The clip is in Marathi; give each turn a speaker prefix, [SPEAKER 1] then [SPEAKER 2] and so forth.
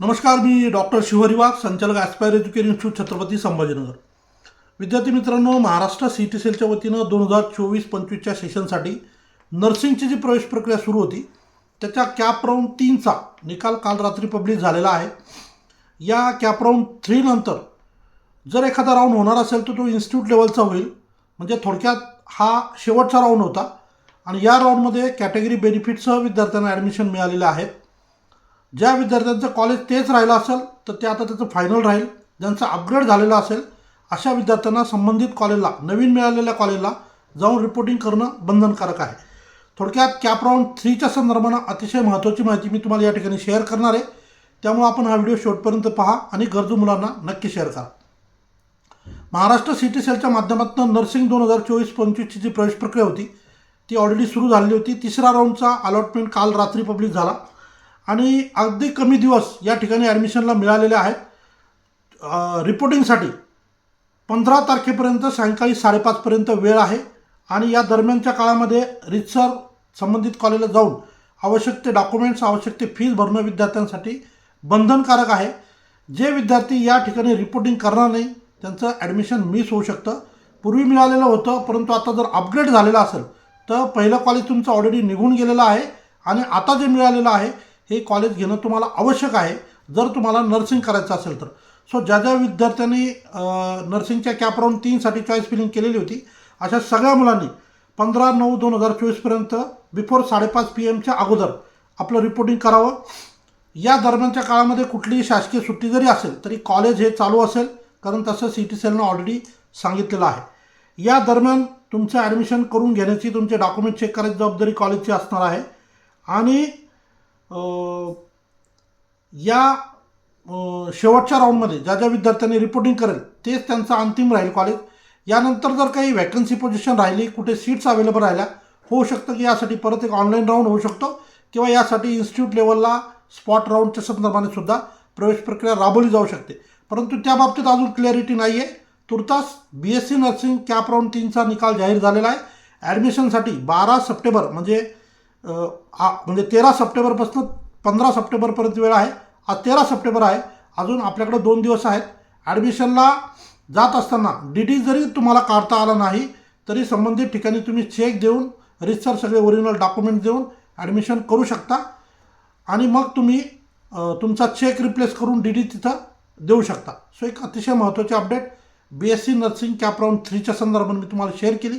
[SPEAKER 1] नमस्कार मी डॉक्टर शिवहरी संचालक Aspire Education Institute Chhatrapati Sambhajinagar. विद्यार्थी मित्रांनो महाराष्ट्र सी टी सेलच्या वतीनं दोन हजार चोवीस पंचवीसच्या सेशनसाठी नर्सिंगची जी प्रवेश प्रक्रिया सुरू होती त्याच्या कॅप राऊंड तीनचा निकाल काल रात्री पब्लिश झालेला आहे. या कॅप राऊंड थ्रीनंतर जर एखादा राऊंड होणार असेल तर तो इन्स्टिट्यूट लेवलचा होईल. म्हणजे थोडक्यात हा शेवटचा राऊंड होता. आणि या राऊंडमध्ये कॅटेगरी बेनिफिटसह विद्यार्थ्यांना ॲडमिशन मिळालेलं आहेत ज्या विद्यार्थ्यांचं कॉलेज तेच राहिलं असेल तर ते आता त्याचं फायनल राहील. ज्यांचं अपग्रेड झालेलं असेल अशा विद्यार्थ्यांना संबंधित कॉलेजला नवीन मिळालेल्या कॉलेजला जाऊन रिपोर्टिंग करणं बंधनकारक आहे. थोडक्यात कॅप राऊंड थ्रीच्या संदर्भानं अतिशय महत्त्वाची माहिती मी तुम्हाला या ठिकाणी शेअर करणार आहे. त्यामुळे आपण हा व्हिडिओ शेवटपर्यंत पहा आणि गरजू मुलांना नक्की शेअर करा. महाराष्ट्र सी टी सेलच्या माध्यमातून नर्सिंग दोन हजार चोवीस पंचवीसची जी प्रवेश प्रक्रिया होती ती ऑलरेडी सुरू झालेली होती. तिसरा राऊंडचा अलॉटमेंट काल रात्री पब्लिक झाला. आणि अगदी कमी दिवस या ठिकाणी ॲडमिशनला मिळालेले आहेत. रिपोर्टिंगसाठी पंधरा तारखेपर्यंत सायंकाळी साडेपाचपर्यंत वेळ आहे. आणि या दरम्यानच्या काळामध्ये रितसर संबंधित कॉलेजला जाऊन आवश्यक ते डॉक्युमेंट्स आवश्यक ते फीज भरणं विद्यार्थ्यांसाठी बंधनकारक आहे. जे विद्यार्थी या ठिकाणी रिपोर्टिंग करणार नाही त्यांचं ॲडमिशन मिस होऊ शकतं. पूर्वी मिळालेलं होतं परंतु आता जर अपग्रेड झालेलं असेल तर पहिलं कॉलेज तुमचं ऑलरेडी निघून गेलेलं आहे. आणि आता जे मिळालेलं आहे हे कॉलेज घेणं तुम्हाला आवश्यक आहे. जर तुम्हाला नर्सिंग करायचं असेल तर. सो ज्या ज्या विद्यार्थ्यांनी नर्सिंगच्या कॅप राऊंड तीनसाठी चॉईस फिलिंग केलेली होती अशा सगळ्या मुलांनी पंधरा नऊ दोन हजार चोवीसपर्यंत बिफोर साडेपाच पी एमच्या अगोदर आपलं रिपोर्टिंग करावं. या दरम्यानच्या काळामध्ये कुठलीही शासकीय सुट्टी जरी असेल तरी कॉलेज हे चालू असेल कारण तसं सी टी सेलनं ऑलरेडी सांगितलेलं आहे. या दरम्यान तुमचं ॲडमिशन करून घेण्याची तुमचे डॉक्युमेंट चेक करायची जबाबदारी कॉलेजची असणार आहे. आणि या शेवटच्या राऊंडमध्ये ज्या ज्या विद्यार्थ्यांनी रिपोर्टिंग करेल तेच त्यांचं अंतिम राहील कॉलेज यानंतर जर काही वॅकन्सी पोझिशन राहिली कुठे सीट्स अवेलेबल राहिल्या होऊ शकतं की यासाठी परत एक ऑनलाईन राऊंड होऊ शकतो किंवा यासाठी इन्स्टिट्यूट लेवलला स्पॉट राऊंडच्या संदर्भाने सुद्धा प्रवेश प्रक्रिया राबवली जाऊ शकते. परंतु त्या बाबतीत अजून क्लॅरिटी नाही आहे तुर्तास B S C nursing CAP round तीनचा निकाल जाहीर झालेला आहे. ॲडमिशनसाठी बारा सप्टेंबर म्हणजे आ म्हणजे तेरा सप्टेंबरपासून पंधरा सप्टेंबरपर्यंत वेळ आहे. आज तेरा सप्टेंबर आहे. अजून आपल्याकडे दोन दिवस आहेत. ॲडमिशनला जात असताना डी डी जरी तुम्हाला काढता आला नाही तरी संबंधित ठिकाणी तुम्ही चेक देऊन रितसर सगळे ओरिजिनल डॉक्युमेंट देऊन ॲडमिशन करू शकता. आणि मग तुम्ही तुमचा चेक रिप्लेस करून डी डी तिथं देऊ शकता. सो एक अतिशय महत्त्वाची update B S C nursing CAP round थ्रीच्या संदर्भात मी तुम्हाला शेअर केली.